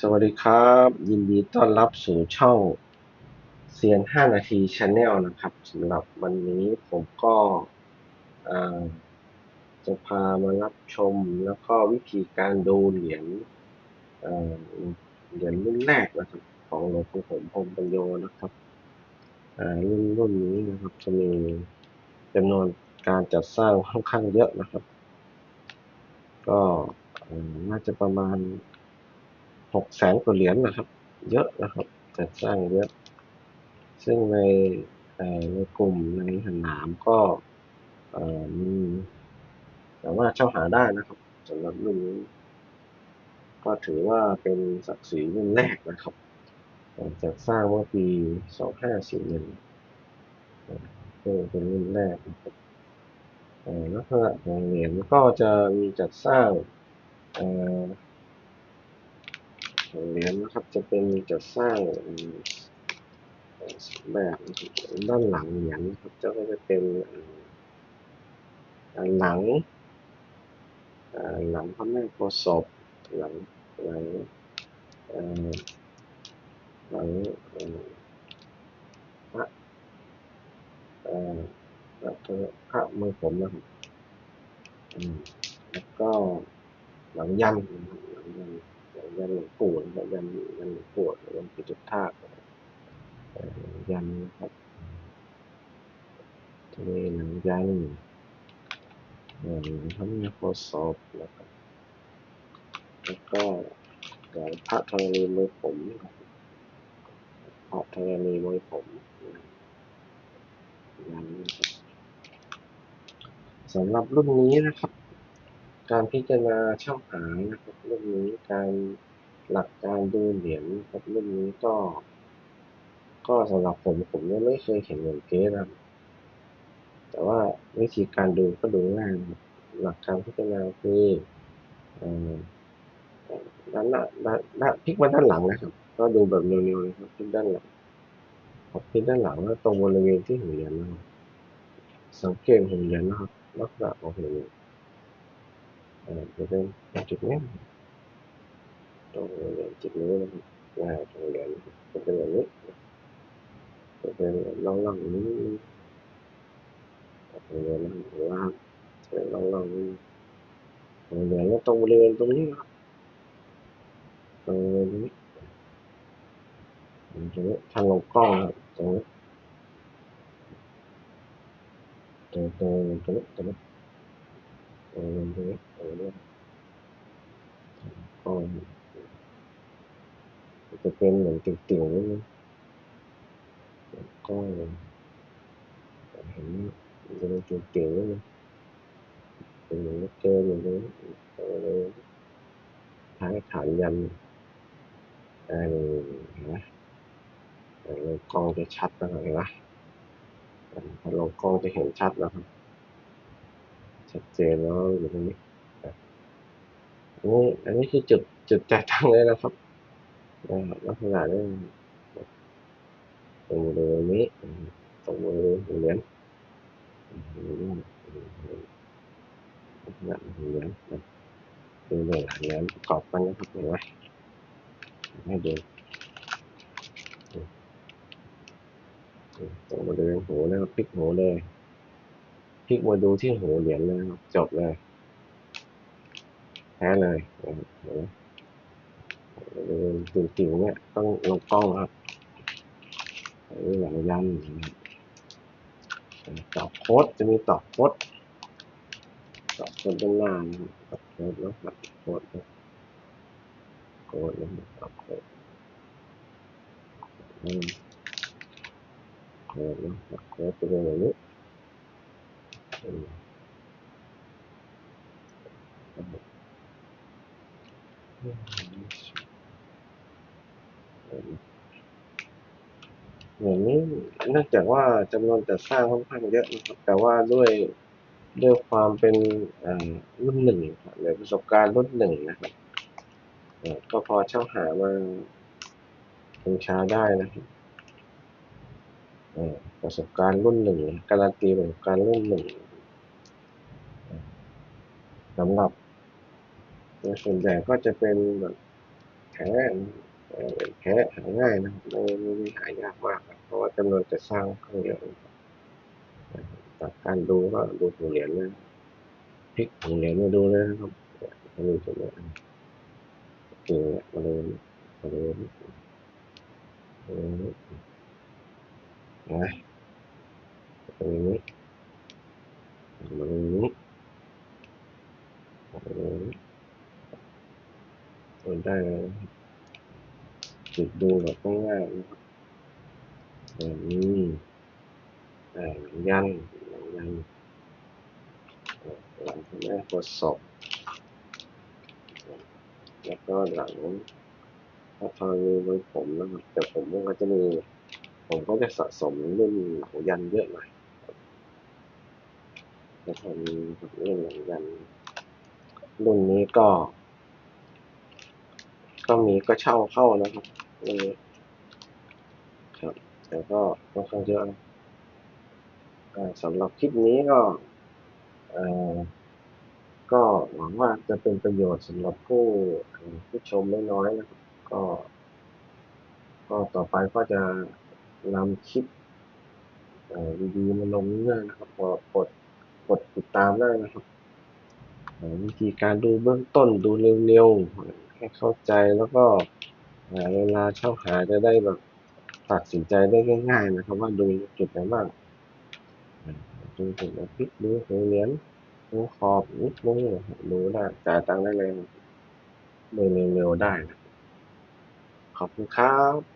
สวัสดีครับ ยินดีต้อนรับสู่ช่องเซียน 5 นาทีชาแนลนะครับสำหรับวันนี้ผมก็จะพามารับชมแล้วก็วิธีการดูเหรียญเหรียญรุ่นแรกนะครับ ของหลวงปู่ผมพรมปัญโยนะครับรุ่นรุ่นนี้นะครับจะมีจำนวนการจัดสร้างค่อนข้างเยอะนะครับ ก็น่าจะประมาณ หกแสนกว่าเหรียญนะครับ เยอะนะครับจัดสร้างเยอะ ซึ่งในในกลุ่มในสนามก็เอ่อมีสามารถเช่าหาได้นะครับสำหรับรุ่นนี้ก็ถือว่าเป็นศักดิ์ศรีรุ่นแรกนะครับจัดสร้างเมื่อปี 2541ซึ่งเป็นรุ่นแรกนะครับเอ่อลักษณะของเหรียญก็จะมีจัดสร้าง เอ่อเหรียญนะครับจะเป็นจัดสร้างแบบด้านหลังเหรียญนะครับจะก็จะเป็นหลังหลังพระแม่โพธิ์ศพหลังหลังหลังพระพระพระมือผมนะครับแล้วก็หลังยันนะครับหลังยัน ยันหลวงปู่นะครับยันยันหลวงปู่ยันปิตุธาตุนะยันนะครับทีนี้หลังยันเอ่อพระแม่โพธิ์ศพนะครับแล้วก็หลังพระธรณีมือผมพระธรณีมือผมยันสำหรับรุ่นนี้นะครับการพิจารณาช่าหางนะครับรุ่นนี้การ หลักการดูเหรียญครับรุ่นนี้ก็ ก็สำหรับผมผมยังไม่เคยเห็นเหรียญเก๊นะครับ แต่ว่าวิธีการดูก็ดูง่ายหลักการพิจารณาคืออ่อด้านหน้าด้านด้านพลิกมาด้านหลังนะครับ ก็ดูแบบเร็วๆเลยครับพลิกด้านหลังพอพลิกด้านหลังแล้วตรงบริเวณที่หัวเหรียญนะครับสังเกตหัวเหรียญนะครับลักษณะของหัวเหรียญเอ่อจะเป็นจุดนี้ตรงหัวเหรียญ จุดนี้นะครับหน้าตรงเหรียนะครับจะเป็นแบบนี้เป็นร่องๆอย่างนี้หัวเหรียญนะครับหรือว่าเป็นร่องๆนี้หัวเหรียญแล้วตรงบริเวณตรงนี้นะครับตรงบริเวณตรงนี้ตรงนี้ทางลงกล้องครับตรงนี้ตรงตรงตรงนี้ตรงนี้ตรงนี้ตรงนี้ตรงนี้กล้อง จะเป็นเหมือนติ่งๆนิดนึงกล้องเห็นจะเป็นติ่งๆนิดนึงเป็นเหมือนเกมอย่างนี้ตรงนี้ท้ายฐานยันอ่านี่เห็นไหมอ่าลงกล้องจะชัดนะครับเห็นไหมอ่าพอลงกล้องจะเห็นชัดแล้วครับชัดเจนแล้วอยู่ตรงนี้อันนี้อันนี้คือจุดจุดจ่ายตังเลยนะครับ นะครับลักษณะนี้ตรงบริเวณนี้ตรงบริเวณหัวเหรียญลักษณะหัวเหรียญนะดูเหรียญเหรียญประกอบกันนะครับเห็นไหมให้ดูตรงบริเวณหูนะครับพลิกหูเลยพลิกมาดูที่หูเหรียญเลยจบเลยแพ้เลยเห็นไหม บริเวๆเนี่ยต้องลงกล้องครับนี่หลังยันนะครับตอโค้ดจะมีตอโค้ดตอโค้ดด้านหน้านะครับตอโค้ดแล้วตอโค้ดโค้ดนะครับตอโค้ดอืมโค้ดนะตอโค้ดจะเป็นแบบนี้อืม อย่างนี้เนื่องจากว่าจำนวนจัดสร้างค่อนข้างเยอะนะครับแต่ว่าด้วยด้วยความเป็นรุ่นหนึ่งหรือประสบการณ์รุ่นหนึ่งนะครับก็พอเช่าหามาบูชาได้นะครับประสบการณ์รุ่นหนึ่งการันตีประสบการณ์รุ่นหนึ่งสำหรับโดยส่วนใหญ่ก็จะเป็นแบบ แท้เหรียญแท้หาง่ายนะครับไม่ไม่หายากมากเพราะว่าจำนวนจะสร้างข้างเยอะนะครับจากการดูก็ดูหัวเหรียญนะพลิกหัวเหรียญมาดูเลยนะครับเนี่ยจะมีตัวเนี้ยเก่งเนี่ยมาเลยมาเลยมาเลยนะตรงนี้มาเลยนี้มาเลยนี้กด ได้นะจุดดูแบบง่ายๆแบบนี้อ่ายันยันหลังจากนั้นกดศพแล้วก็หลังถ้าทางมีไว้ผมนะครับแต่ผมก็จะมี ผมก็จะสะสมเรุ่นหลังยันเยอะหน่อยจะทำกับเรื่องหลังยันรุ่นนี้ก็ ก็มีก็เช่าเข้านะครับนนี้ครับ แต่ก็ค่อนข้างเยอะนะอ่าสำหรับคลิปนี้ก็เอ่อก็หวังว่าจะเป็นประโยชน์สำหรับผู้ผู้ชมไม่น้อยนะครับก็ ก็ต่อไปก็จะนำคลิปดีๆมาลงเรื่อยนะครับก็กดกดติดตามได้นะครับวิธีการดูเบื้องต้นดูเร็วๆ ให้เข้าใจแล้วก็เวลาเช่าหาจะได้แบบตัดสินใจได้ง่าย ๆ นะครับ ว่าดูจุดไหนบ้างดูจุดไหนพิกดูหัวเหรียญดูขอบนิดนึงดูได้จ่ายตังค์ได้เลยดูเร็วๆได้ ขอบคุณครับ